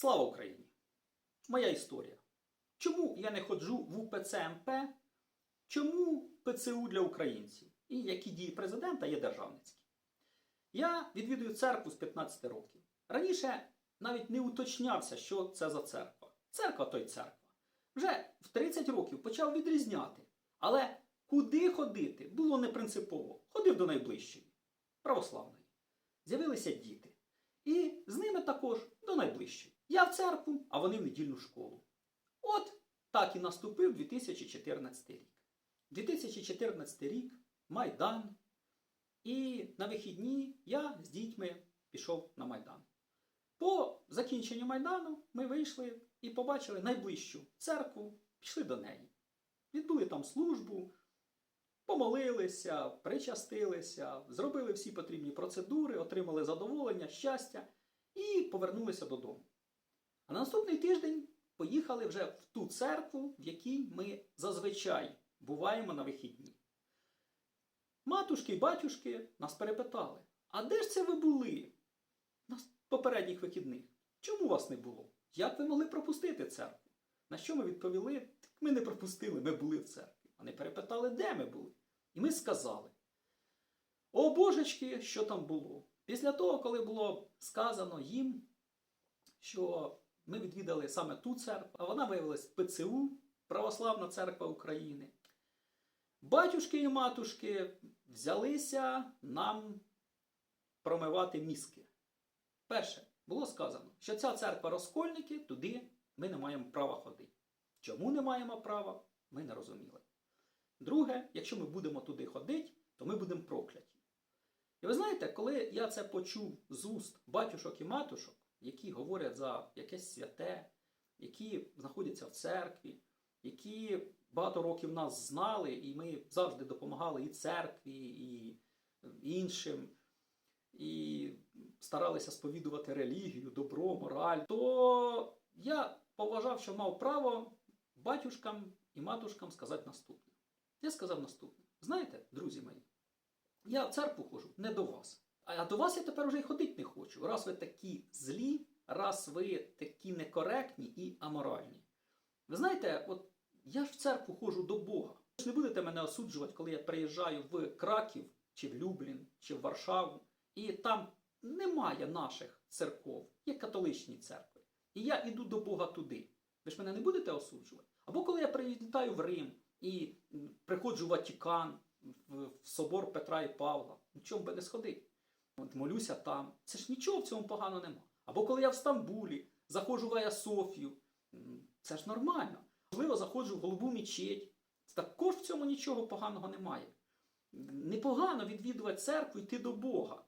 Слава Україні! Моя історія. Чому я не ходжу в УПЦ МП? Чому ПЦУ для українців? І які дії президента є державницькі? Я відвідую церкву з 15 років. Раніше навіть не уточнявся, що це за церква. Церква то й церква. Вже в 30 років почав відрізняти. Але куди ходити було не принципово. Ходив до найближчої православної. З'явилися діти. І з ними також до найближчої. Я в церкву, а вони в недільну школу. От так і наступив 2014 рік. 2014 рік, Майдан. І на вихідні я з дітьми пішов на Майдан. По закінченню Майдану ми вийшли і побачили найближчу церкву, пішли до неї. Відбули там службу, помолилися, причастилися, зробили всі потрібні процедури, отримали задоволення, щастя і повернулися додому. А на наступний тиждень поїхали вже в ту церкву, в якій ми зазвичай буваємо на вихідні. Матушки і батюшки нас перепитали: а де ж це ви були на попередніх вихідних? Чому вас не було? Як ви могли пропустити церкву? На що ми відповіли? Так ми не пропустили, ми були в церкві. Вони перепитали, де ми були. І ми сказали: О божечки, що там було? Після того, коли було сказано їм, що ми відвідали саме ту церкву, а вона виявилась ПЦУ, Православна церква України. Батюшки і матушки взялися нам промивати мізки. Перше, було сказано, що ця церква розкольники, туди ми не маємо права ходити. Чому не маємо права, ми не розуміли. Друге, якщо ми будемо туди ходити, то ми будемо прокляті. І ви знаєте, коли я це почув з уст батюшок і матушок, які говорять за якесь святе, які знаходяться в церкві, які багато років нас знали, і ми завжди допомагали і церкві, і іншим, і старалися сповідувати релігію, добро, мораль, то я поважав, що мав право батюшкам і матушкам сказати наступне. Я сказав наступне: знаєте, друзі мої, я в церкву ходжу не до вас. А до вас я тепер вже й ходити не хочу. Раз ви такі злі, раз ви такі некоректні і аморальні. Ви знаєте, от я ж в церкву ходжу до Бога. Ви ж не будете мене осуджувати, коли я приїжджаю в Краків, чи в Люблін, чи в Варшаву, і там немає наших церков, є католичні церкви. І я йду до Бога туди. Ви ж мене не будете осуджувати? Або коли я прилітаю в Рим і приходжу в Ватикан, в, собор Петра і Павла, нічого би не сходив. Молюся там. Це ж нічого в цьому поганого нема. Або коли я в Стамбулі заходжу в Ая Софію, це ж нормально. Можливо, заходжу в голубу мечеть. Також в цьому нічого поганого немає. Непогано відвідувати церкву йти до Бога.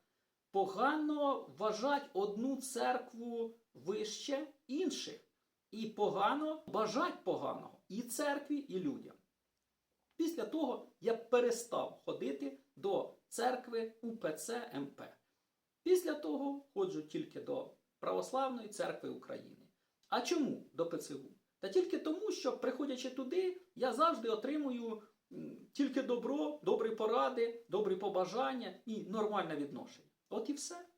Погано вважати одну церкву вище інших. І погано бажати поганого і церкві, і людям. Після того я перестав ходити до церкви УПЦ МП. Після того ходжу тільки до Православної церкви України. А чому до ПЦУ? Та тільки тому, що, приходячи туди, я завжди отримую тільки добро, добрі поради, добрі побажання і нормальне відношення. От і все.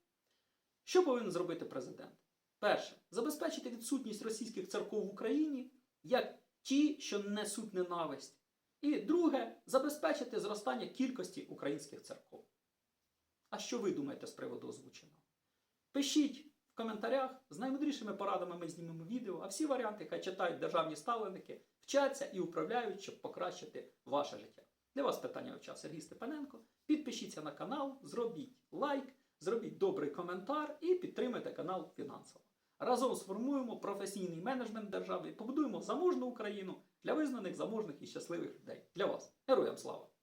Що повинен зробити президент? Перше, забезпечити відсутність російських церков в Україні як ті, що несуть ненависть. І друге, забезпечити зростання кількості українських церков. А що ви думаєте з приводу озвученого? Пишіть в коментарях, з наймудрішими порадами ми знімемо відео, а всі варіанти хай читають державні ставленики, вчаться і управляють, щоб покращити ваше життя. Для вас питання вивчав Сергій Степаненко. Підпишіться на канал, зробіть лайк, зробіть добрий коментар і підтримайте канал фінансово. Разом сформуємо професійний менеджмент держави і побудуємо заможну Україну для визнаних заможних і щасливих людей. Для вас. Героям слава!